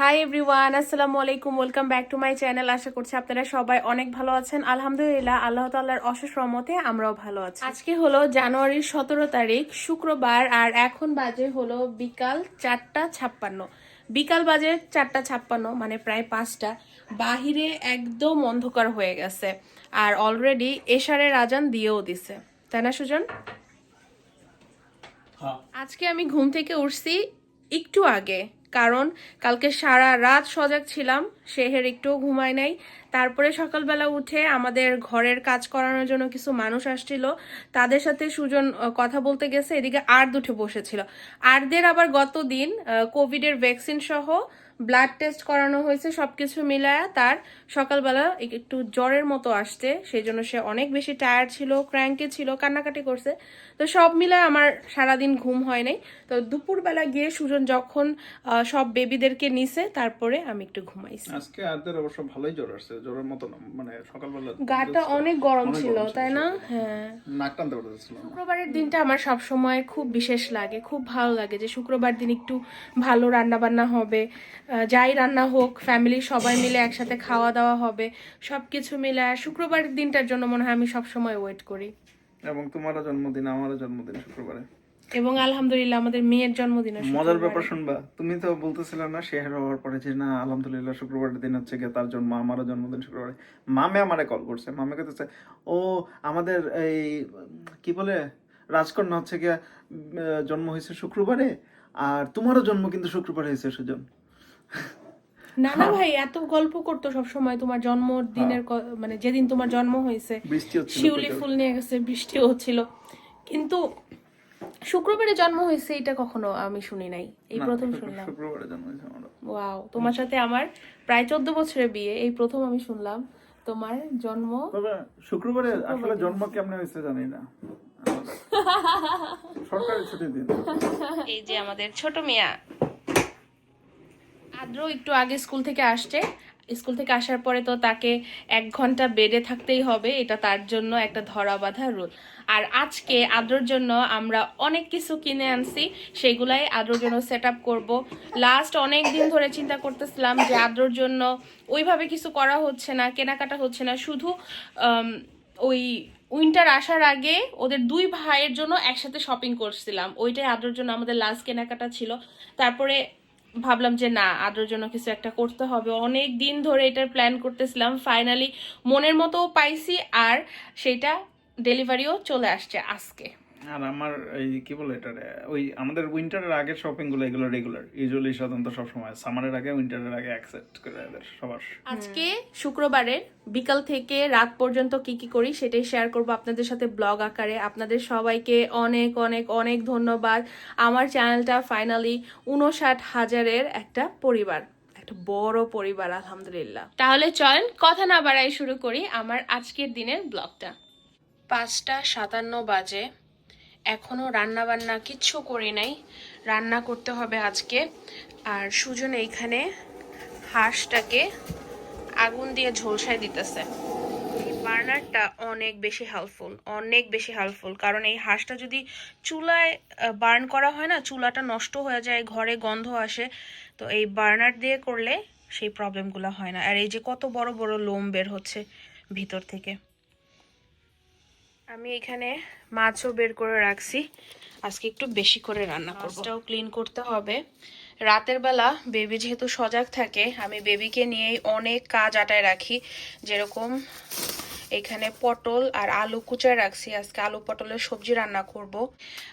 High everyone আসসালামু আলাইকুম welcome back to my channel আশা করছি আপনারা সবাই অনেক ভালো আছেন। আলহামদুলিল্লাহ আল্লাহ তাল্লাহর অশেষ রহমতে আমরাও ভালো আছি। আজকে হলো জানুয়ারির সতেরো তারিখ শুক্রবার আর এখন বাজে হলো বিকাল চারটা ছাপ্পান্ন। বিকাল বাজে চারটা ছাপ্পান্ন মানে প্রায় পাঁচটা। বাহিরে একদম অন্ধকার হয়ে গেছে আর অলরেডি এশারের আজান দিয়েও দিছে। তাই না সুজন? আজকে আমি ঘুম থেকে উঠছি একটু আগে। কারণ কালকে সারা রাত সজাগ ছিলাম, শেহের একটুও ঘুমায় নাই। তারপরে সকালবেলা উঠে আমাদের ঘরের কাজ করানোর জন্য কিছু মানুষ আসছিল। তাদের সাথে সুজন কথা বলতে গেছে, এদিকে আর্দ উঠে বসেছিল। আর্দের আবার গতদিন কোভিডের ভ্যাকসিন সহ ব্লাড টেস্ট করানো হয়েছে, সবকিছু মিলায়া তার সকালবেলা একটু জ্বরের মতো আসছে। সেই জন্য সে অনেক বেশি টায়ার্ড ছিল, ক্র্যাঙ্কে ছিল, কান্নাকাটি করছে। তো সব মিলায় আমার সারাদিন ঘুম হয় নাই। তো দুপুরবেলা গিয়ে সুজন যখন সব বেবিদেরকে নিছে তারপরে আমি একটু ঘুমাইছি। আজকে আদের অবশ্য ভালোই জ্বর আসছে জ্বরের মতো না মানে সকালবেলা গাটা অনেক গরম ছিল তাই না? হ্যাঁ। নাক টানতে পারতেছিল শুক্রবারের দিনটা আমার সব সময় খুব বিশেষ লাগে খুব ভালো লাগে যে শুক্রবার দিন একটু ভালো রান্না বান্না হবে যাই রান্না হোক ফ্যামিলির সবাই মিলে একসাথে খাওয়া দাওয়া হবে সবকিছু মিলে শুক্রবারের দিনটার জন্য মনে হয় আমি সব সময় ওয়েট করি। এবং তোমারও জন্মদিন আমারও জন্মদিন শুক্রবারে। এবং আলহামদুলিল্লাহ আমাদের মেয়ের জন্মদিন মজার ব্যাপার শুনবা তুমি তো বলতেছিলে না শেহার হওয়ার পরে যে না আলহামদুলিল্লাহ শুক্রবারের দিন হচ্ছে গিয়ে তার জন্ম আমারও জন্মদিন শুক্রবারে। মামে আমারে কল করছে মামে কইতেছে ও আমাদের এই কি বলে রাজকন্যা হচ্ছে গিয়া জন্ম হয়েছে শুক্রবারে আর তোমারও জন্ম কিন্তু শুক্রবারে হয়েছে সুজন। না না ভাই এত গল্প করতো সব সময় তোমার জন্মদিনের ক- মানে যেদিন তোমার জন্ম হয়েছে। শিউলি ফুল নিয়ে গেছে বৃষ্টি হচ্ছিল কিন্তু শুক্রবারে জন্ম হয়েছে এটা কখনো আমি শুনি নাই। এই প্রথম শুনলাম। শুক্রবারে জন্ম হয়েছে ওয়াও তোমার সাথে আমার প্রায় চোদ্দ বছরের বিয়ে এই প্রথম আমি শুনলাম। তোমার জন্ম শুক্রবারে আসলে জন্ম। কেমনে হয়েছে জানি না। সরকারি ছুটির দিন। এই যে আমাদের ছোট মিয়া আদ্র একটু আগে স্কুল থেকে আসছে। স্কুল থেকে আসার পরে তো তাকে এক ঘণ্টা বেডে থাকতেই হবে, এটা তার জন্য একটা ধরা বাঁধা রুল আর আজকে আদ্রর জন্য আমরা অনেক কিছু কিনে আনছি, সেগুলাই আদ্রর জন্য সেট আপ করব। লাস্ট অনেক দিন ধরে চিন্তা করতেছিলাম যে আদ্রর জন্য ওইভাবে কিছু করা হচ্ছে না, কেনাকাটা হচ্ছে না, শুধু ওই উইন্টার আসার আগে ওদের দুই ভাইয়ের জন্য একসাথে শপিং করছিলাম। ওইটাই আদ্রর জন্য আমাদের লাস্ট কেনাকাটা ছিল। তারপরে ভাবলাম যে না, আদ্রর জন্য কিছু একটা করতে হবে। অনেক দিন ধরে এটার প্ল্যান করতেছিলাম। ফাইনালি মনের মতো পাইছি আর সেটা ডেলিভারিও চলে আসছে আজকে। আর আমার এই কি বলে এটা ওই আমাদের উইন্টারের আগে শপিংগুলো এগুলো রেগুলার ইউজুয়ালি সাধারণত সবসময় সামারের আগে উইন্টারের আগে অ্যাকসেপ্ট করে এদের সবার। আজকে শুক্রবারের বিকাল থেকে রাত পর্যন্ত কি কি করি সেটাই শেয়ার করব আপনাদের সাথে ব্লগ আকারে। আপনাদের সবাইকে অনেক অনেক অনেক ধন্যবাদ। আমার চ্যানেলটা ফাইনালি উনষাট হাজারের একটা পরিবার, একটা বড় পরিবার, আলহামদুলিল্লাহ। তাহলে চলেন, কথা না বাড়াই শুরু করি আমার আজকের দিনের ব্লগটা পাঁচটা সাতান্ন বাজে এখনও রান্না বান্না কিচ্ছু করি নাই। রান্না করতে হবে আজকে। আর সুজন এইখানে হাঁসটাকে আগুন দিয়ে ঝলসায় দিতেছে। এই বার্নারটা অনেক বেশি হেল্পফুল অনেক বেশি হেল্পফুল কারণ এই হাঁসটা যদি চুলায় বার্ন করা হয় না, চুলাটা নষ্ট হয়ে যায়, ঘরে গন্ধ আসে, তো এই বার্নার দিয়ে করলে সেই প্রবলেমগুলো হয় না। আর এই যে কত বড় বড় লোম বের হচ্ছে ভিতর থেকে। আমি এখানে মাছও বের করে রাখছি। আজকে একটু বেশি করে রান্না করব। মাছটাও ক্লিন করতে হবে। রাতের বেলা বেবি যেহেতু সজাগ থাকে আমি বেবিকে নিয়েই অনেক কাজ আটায় রাখি। যেরকম এখানে পটল আর আলু কুচায় রাখছি। আজকে আলু পটলের সবজি রান্না করব।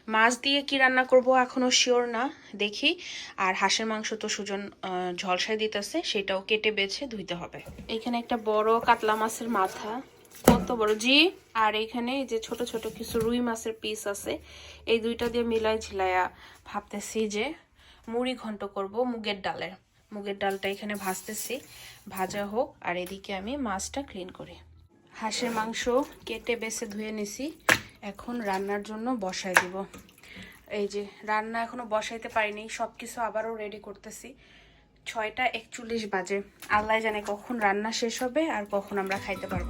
মাছ দিয়ে কি রান্না করব এখনও শিওর না দেখি। আর হাঁসের মাংস তো সুজন ঝলসায় দিতেছে সেটাও কেটে বেছে ধুইতে হবে। এখানে একটা বড় কাতলা মাছের মাথা। কত বড়? জি, আর এখানে যে ছোট ছোট কিছু রুই মাছের পিস আছে। এই দুইটা দিয়ে মিলাই ঝিলাইয়া ভাবতেছি যে মুড়ি ঘন্ট করব মুগের ডালের। মুগের ডালটা এখানে ভাজতেছি। ভাজা হোক, আর এদিকে আমি মাছটা ক্লিন করি। হাঁসের মাংস কেটে বেছে ধুয়ে নিছি। এখন রান্নার জন্য বসাই দিব। এই যে রান্না এখনও বসাইতে পারিনি সব কিছু আবারও রেডি করতেছি। ছয়টা একচল্লিশ বাজে। আল্লাহ জানে কখন রান্না শেষ হবে আর কখন আমরা খাইতে পারব।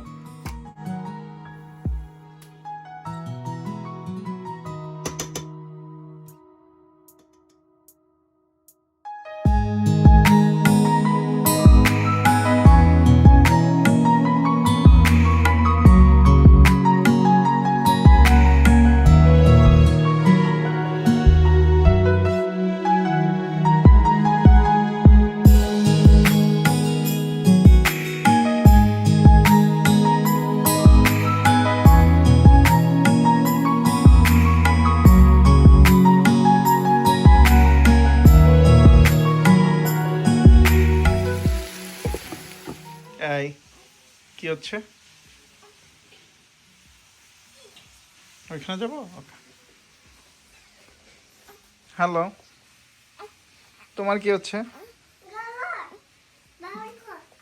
কি হচ্ছে? ওইখানে যাব? ওকে হ্যালো তোমার কি হচ্ছে?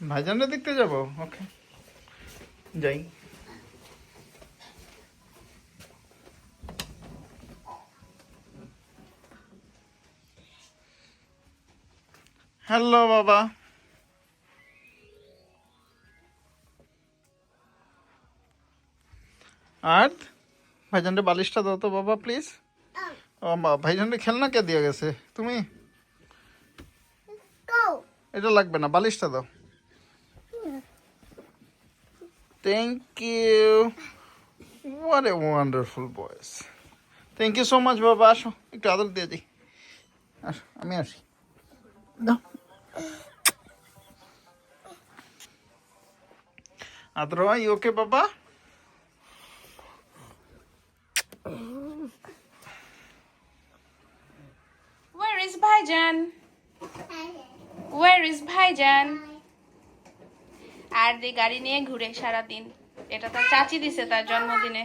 ভাইজানরা দেখতে যাব? ওকে যাই। হ্যালো বাবা। আর ভাইজানরে বালিশটা দাও তো বাবা প্লিজ ভাইজানরে খেলনা কে দিয়ে গেছে? তুমি? এটা লাগবে না বালিশটা দাও। Thank you what a wonderful boys thank you so much বাবা আসো একটু আদর দিয়ে দিই। আসো আমি আসি। দাও। আদর ইউ ওকে বাবা? দিয়ে গাড়ি নিয়ে ঘুরে সারাদিন এটা তার চাচি দিছে তার জন্মদিনে।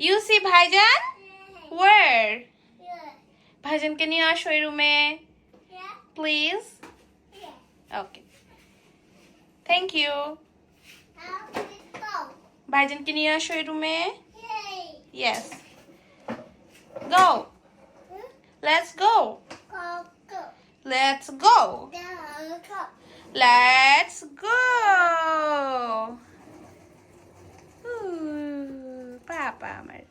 ইউ সি ভাইজান? ওয়ার ভাইজানকে নিয়ে আসো এই রুমে প্লিজ ওকে থ্যাংক ইউ ভাইজানকে নিয়ে আসো এই রুমে yes go let's go let's let's go পাপা আমার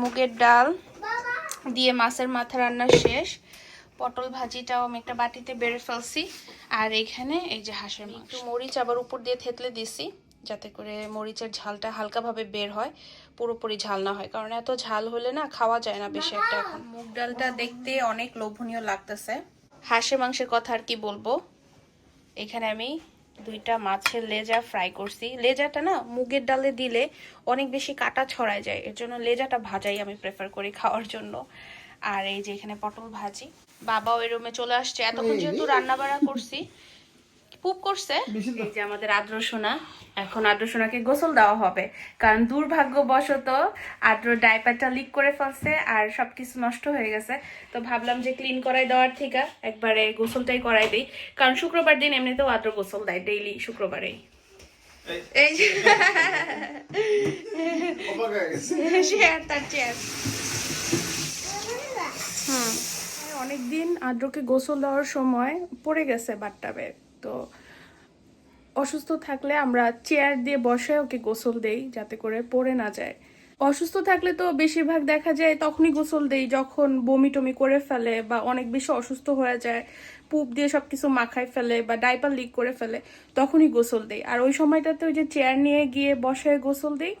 মুগের ডাল দিয়ে মাছের মাথা রান্না শেষ। পটল ভাজিটাও আমি একটা বাটিতে বেড়ে ফেলছি। আর এখানে এই যে হাঁসের মাংস। একটু মরিচ আবার উপর দিয়ে থেতলে দিছি, যাতে করে মরিচের ঝালটা হালকাভাবে বের হয়, পুরোপুরি ঝাল না হয়। কারণ এত ঝাল হলে না খাওয়া যায় না বেশি একটা এখন। মুগ ডালটা দেখতে অনেক লোভনীয় লাগতেছে। হাঁসের মাংসের কথা আর কি বলব? এখানে আমি দুইটা মাছের লেজা ফ্রাই করছি। লেজাটা না মুগের ডালে দিলে অনেক বেশি কাটা ছড়ায় যায়। এর জন্য লেজাটা ভাজাই আমি প্রেফার করি খাওয়ার জন্য। আর এই যে এখানে পটল ভাজি। বাবা ওই রুমে চলে আসছে। এতক্ষণ যেহেতু রান্না বাড়া করছি পুপ করছে। এই যে আমাদের আদ্র সোনা এখন আদ্র সোনাকে গোসল দেওয়া হবে। কারণ দুর্ভাগ্যবশত আদ্র ডাইপারটা লিক করে ফেলছে আর সবকিছু নষ্ট হয়ে গেছে। তো ভাবলাম যে ক্লিন করাই দেওয়ার থেকে একবারে গোসলটাই করাই দিই। কারণ শুক্রবার দিন এমনিতেও আদ্র গোসল দেয় ডেইলি শুক্রবারেই। এই যে। শেয়ার তার চেয়ার হুম। অনেকদিন আদ্রকে গোসল দেওয়ার সময় পড়ে গেছে বাথটাবে। তো অসুস্থ থাকলে আমরা চেয়ার দিয়ে বসে ওকে গোসল দেই যাতে করে পড়ে না যায়। অসুস্থ থাকলে তো বেশিরভাগ দেখা যায় তখনই গোসল দেই যখন বমি টমি করে ফেলে বা অনেক বেশি অসুস্থ হয়ে যায়, পুপ দিয়ে সবকিছু মাখায় ফেলে বা ডাইপার লিক করে ফেলে তখনই গোসল দেই। আর ওই সময়টাতে ওই যে চেয়ার নিয়ে গিয়ে বসে গোসল দেই।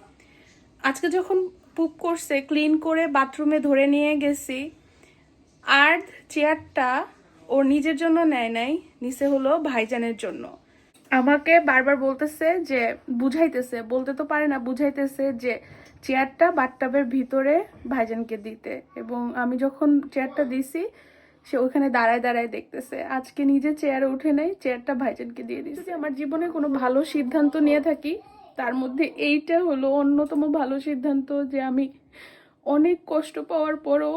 আজকে যখন পুপ করছে ক্লিন করে বাথরুমে ধরে নিয়ে গেছি, আর চেয়ারটা ওর নিজের জন্য নেয় নাই। নিচে হলো ভাইজানের জন্য। আমাকে বারবার বলতেছে যে, বুঝাইতেছে, বলতে তো পারে না, বুঝাইতেছে যে চেয়ারটা বাথটাবের ভিতরে ভাইজানকে দিতে। এবং আমি যখন চেয়ারটা দিছি, সে ওখানে দাঁড়ায় দাঁড়ায় দেখতেছে। আজকে নিজে চেয়ারে উঠে নেই, চেয়ারটা ভাইজানকে দিয়ে যদি আমার জীবনে কোনো ভালো সিদ্ধান্ত নিয়ে থাকি, তার মধ্যে এইটা হলো অন্যতম ভালো সিদ্ধান্ত যে আমি অনেক কষ্ট পাওয়ার পরও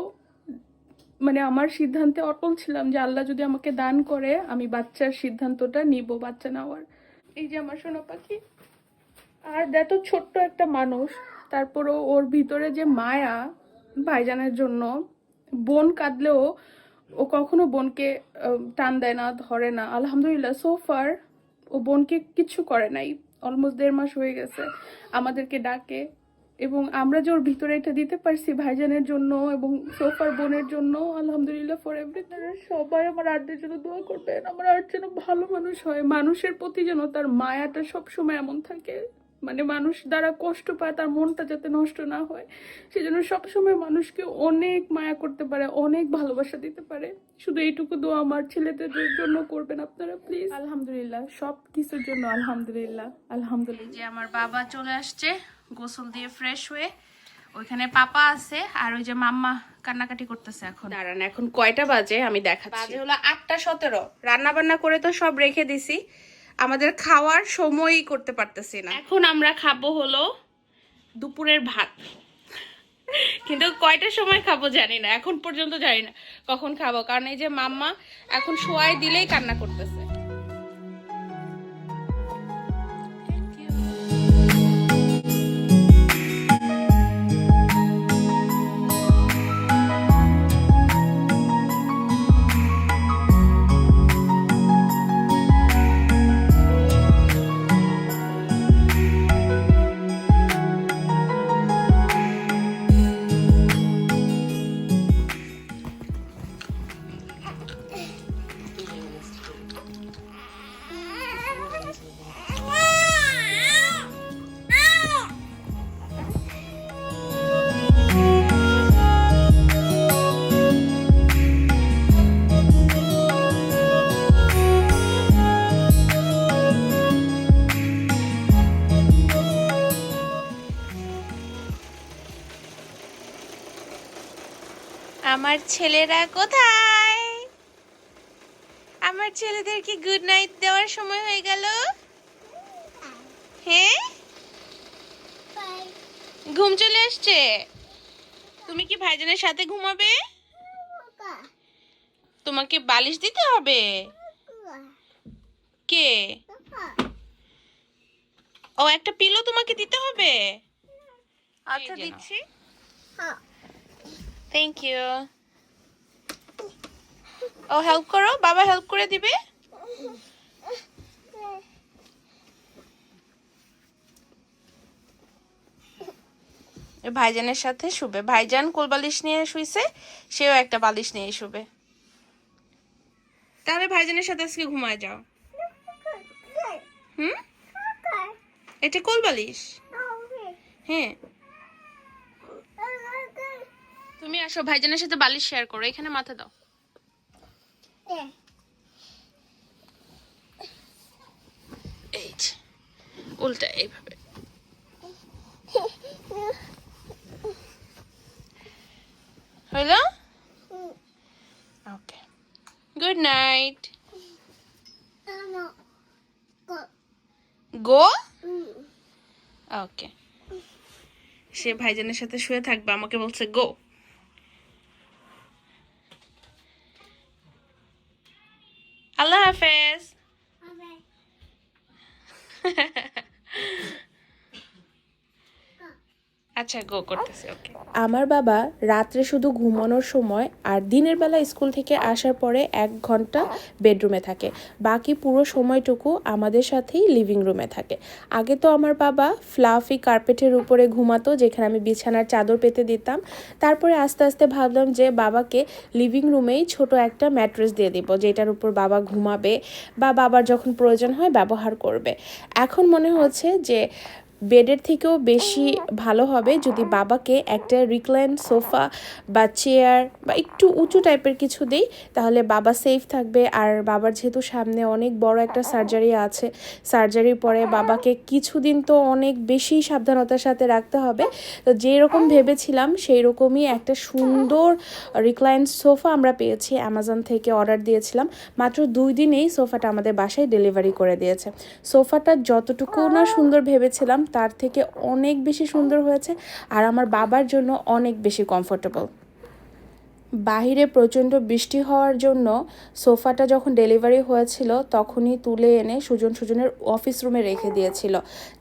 মানে আমার সিদ্ধান্তে অটল ছিলাম যে আল্লাহ যদি আমাকে দান করে, আমি বাচ্চার সিদ্ধান্তটা নিব, বাচ্চা নেওয়ার। এই যে আমার সোনা পাখি। আর এত ছোট্ট একটা মানুষ। তারপরও ওর ভিতরে যে মায়া ভাইজানের জন্য, বোন কাঁদলেও ও কখনো বোনকে টান দেয় না, ধরে না। আলহামদুলিল্লাহ সোফার ও বোনকে কিচ্ছু করে নাই। অলমোস্ট দেড় মাস হয়ে গেছে। আমাদেরকে ডাকে। এবং আমরা যে ওর ভিতরে এটা দিতে পারছি ভাইজানের জন্য এবং সোফার বোনের জন্য আলহামদুলিল্লাহ ফর এভরিথিং সবাই আমার আর্টের জন্য দোয়া করবেন। আমার আর্ট যেন ভালো মানুষ হয়। মানুষের প্রতি যেন তার মায়াটা সবসময় এমন থাকে। মানে মানুষ দ্বারা কষ্ট পায় তার মনটা যাতে নষ্ট না হয়। সেজন্য সবসময় মানুষকে অনেক মায়া করতে পারে অনেক ভালোবাসা দিতে পারে। শুধু এইটুকু দোয়া আমার ছেলেদের জন্য করবেন আপনারা প্লিজ আলহামদুলিল্লাহ সব কিছুর জন্য আলহামদুলিল্লাহ আলহামদুলিল্লাহ। যে আমার বাবা চলে আসছে গোসল দিয়ে ফ্রেশ হয়ে ওইখানে পাপা আছে আর ওই যে মাম্মা কান্নাকাটি করতেছে এখন। দাঁড়ান এখন কয়টা বাজে? আমি দেখাচ্ছি। বাজে হলো আটটা সতেরো। রান্না বান্না করে তো সব রেখে দিছি। আমাদের খাওয়ার সময়ই করতে পারতেছি না। এখন আমরা খাব হলো দুপুরের ভাত। কিন্তু কয়টার সময় খাব জানি না। এখন পর্যন্ত জানি না কখন খাব। কারণ এই যে মাম্মা এখন শোয়াই দিলেই কান্না করতেছে। আমার ছেলেরা কোথায়? আমার ছেলেদের কি গুড নাইট দেওয়ার সময় হয়ে গেল? হ্যাঁ? ঘুম চলে আসছে? তুমি কি ভাইজানের সাথে ঘুমাবে? তোমাকে বালিশ দিতে হবে? কে? ও একটা পিলো তোমাকে দিতে হবে? আচ্ছা দিচ্ছি। থ্যাংক ইউ ও হেল্প করো, বাবা হেল্প করে দিবে। ভাইজানের সাথে শুবে। ভাইজান কোল বালিশ নিয়ে শুইছে, সেও একটা বালিশ নিয়ে শুবে। তাহলে ভাইজানের সাথে আজকে ঘুমায় যাও। হুম? এটা কোল বালিশ? হ্যাঁ। তুমি আসো, ভাইজানের সাথে বালিশ শেয়ার করো, এখানে মাথা দাও। এই যে, উল্টা এইভাবে। হলো ওকে গুড নাইট গো ওকে সে ভাইজানের সাথে শুয়ে থাকবে আমাকে বলছে গো আল্লাহ হাফেজ আচ্ছা আমার বাবা রাত্রে শুধু ঘুমানোর সময় আর দিনের বেলা স্কুল থেকে আসার পরে এক ঘণ্টা বেডরুমে থাকে। বাকি পুরো সময়টুকু আমাদের সাথেই লিভিং রুমে থাকে। আগে তো আমার বাবা ফ্লাফি কার্পেটের উপরে ঘুমাতো, যেখানে আমি বিছানার চাদর পেতে দিতাম। তারপরে আস্তে আস্তে ভাবলাম যে বাবাকে লিভিং রুমেই ছোট একটা ম্যাট্রেস দিয়ে দিব, যেটার উপর বাবা ঘুমাবে বা বাবার যখন প্রয়োজন হয় ব্যবহার করবে। এখন মনে হচ্ছে যে বেডের থেকেও বেশি ভালো হবে যদি বাবাকে একটা রিক্লাইন সোফা বা চেয়ার বা একটু উঁচু টাইপের কিছু দিই, তাহলে বাবা সেফ থাকবে। আর বাবার যেহেতু সামনে অনেক বড় একটা সার্জারি আছে সার্জারির পরে বাবাকে কিছুদিন তো অনেক বেশি সাবধানতার সাথে রাখতে হবে। তো যেরকম ভেবেছিলাম সেই রকমই একটা সুন্দর রিক্লাইন সোফা আমরা পেয়েছি। অ্যামাজন থেকে অর্ডার দিয়েছিলাম। মাত্র দুই দিনেই সোফাটা আমাদের বাসায় ডেলিভারি করে দিয়েছে। সোফাটা যতটুকু না সুন্দর ভেবেছিলাম তার থেকে অনেক বেশি সুন্দর হয়েছে আর আমার বাবার জন্য অনেক বেশি কমফোর্টেবল বাহিরে প্রচণ্ড বৃষ্টি হওয়ার জন্য সোফাটা যখন ডেলিভারি হয়েছিল, তখনই তুলে এনে সুজন সুজনের অফিস রুমে রেখে দিয়েছিল।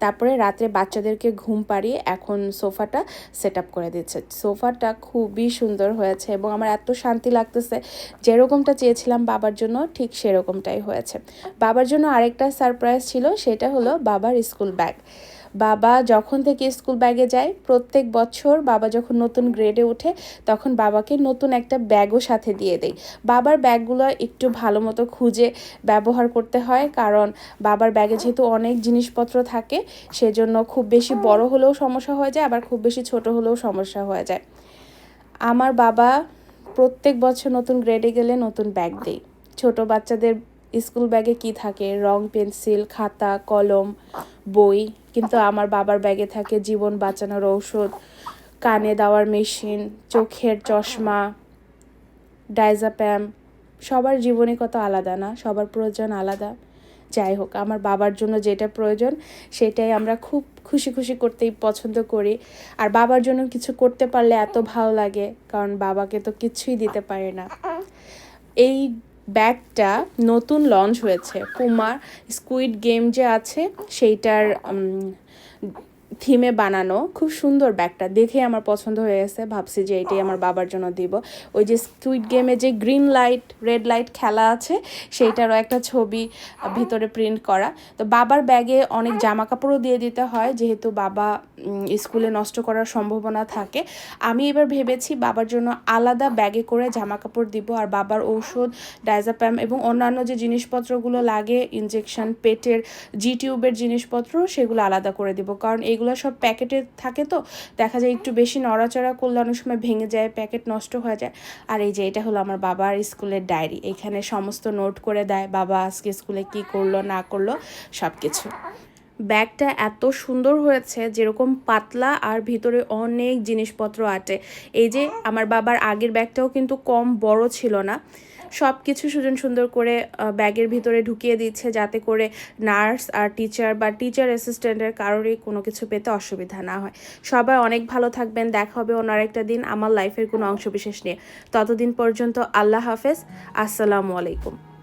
তারপরে রাত্রে বাচ্চাদেরকে ঘুম পাড়িয়ে এখন সোফাটা সেট করে দিচ্ছে। সোফাটা খুবই সুন্দর হয়েছে এবং আমার এত শান্তি লাগতেছে, যেরকমটা চেয়েছিলাম বাবার জন্য ঠিক সেরকমটাই হয়েছে। বাবার জন্য আরেকটা সারপ্রাইজ ছিল, সেটা হলো বাবার স্কুল ব্যাগ বাবা যখন থেকে স্কুল ব্যাগে যায়, প্রত্যেক বছর বাবা যখন নতুন গ্রেডে ওঠে, তখন বাবাকে নতুন একটা ব্যাগও সাথে দিয়ে দেয় বাবার ব্যাগগুলো একটু ভালো মতো খুঁজে ব্যবহার করতে হয়, কারণ বাবার ব্যাগে যেহেতু অনেক জিনিসপত্র থাকে, সেজন্য খুব বেশি বড় হলেও সমস্যা হয়ে যায়, আবার খুব বেশি ছোট হলেও সমস্যা হয়ে যায়। আমার বাবা প্রত্যেক বছর নতুন গ্রেডে গেলে নতুন ব্যাগ দেয় ছোট বাচ্চাদের স্কুল ব্যাগে কি থাকে? রং, পেন্সিল, খাতা, কলম, বই। কিন্তু আমার বাবার ব্যাগে থাকে জীবন বাঁচানোর ঔষধ, কানে দেওয়ার মেশিন, চোখের চশমা, ডাইজাপ্যাম। সবার জীবনে কত আলাদা না? সবার প্রয়োজন আলাদা। যাই হোক, আমার বাবার জন্য যেটা প্রয়োজন, সেটাই আমরা খুব খুশি খুশি করতেই পছন্দ করি। আর বাবার জন্য কিছু করতে পারলে এত ভালো লাগে, কারণ বাবাকে তো কিছুই দিতে পারে না। এই ব্যাগটা নতুন লঞ্চ হয়েছে। পুমার স্কুইড গেম যে আছে সেইটার থিমে বানানো, খুব সুন্দর ব্যাগটা। দেখে আমার পছন্দ হয়ে গেছে। ভাবছি যে এটাই আমার বাবার জন্য দিব। ওই যে স্কুইড গেমে যে গ্রিন লাইট রেড লাইট খেলা আছে, সেইটারও একটা ছবি ভিতরে প্রিন্ট করা। তো বাবার ব্যাগে অনেক জামা কাপড়ও দিয়ে দিতে হয়, যেহেতু বাবা স্কুলে নষ্ট করার সম্ভাবনা থাকে। আমি এবার ভেবেছি বাবার জন্য আলাদা ব্যাগে করে জামা কাপড় দিব, আর বাবার ঔষধ ডাইজাপ্যাম এবং অন্যান্য যে জিনিসপত্রগুলো লাগে ইনজেকশন পেটের জি টিউবের জিনিসপত্র, সেগুলো আলাদা করে দিব। কারণ এগুলো সব প্যাকেটে থাকে তো, দেখা যায় একটু বেশি নড়াচড়া করলে অনেক সময় ভেঙে যায়, প্যাকেট নষ্ট হয়ে যায়। আর এই যে এটা হলো আমার বাবার স্কুলের ডায়েরি, এখানে সমস্ত নোট করে দেয়, বাবা আজকে স্কুলে কি করল, না করল সব কিছু ব্যাগটা এত সুন্দর হয়েছে, যেরকম পাতলা আর ভিতরে অনেক জিনিসপত্র আটে। এই যে আমার বাবার আগের ব্যাগটাও কিন্তু কম বড় ছিল না। সব কিছু সুজন সুন্দর করে ব্যাগের ভিতরে ঢুকিয়ে দিচ্ছে যাতে করে নার্স আর টিচার বা টিচার অ্যাসিস্ট্যান্টের কারোরই কোনো কিছু পেতে অসুবিধা না হয়। সবাই অনেক ভালো থাকবেন, দেখা হবে ওনার একটা দিন আমার লাইফের কোনো অংশবিশেষ নিয়ে। ততদিন পর্যন্ত আল্লাহ হাফেজ, আসসালামু আলাইকুম।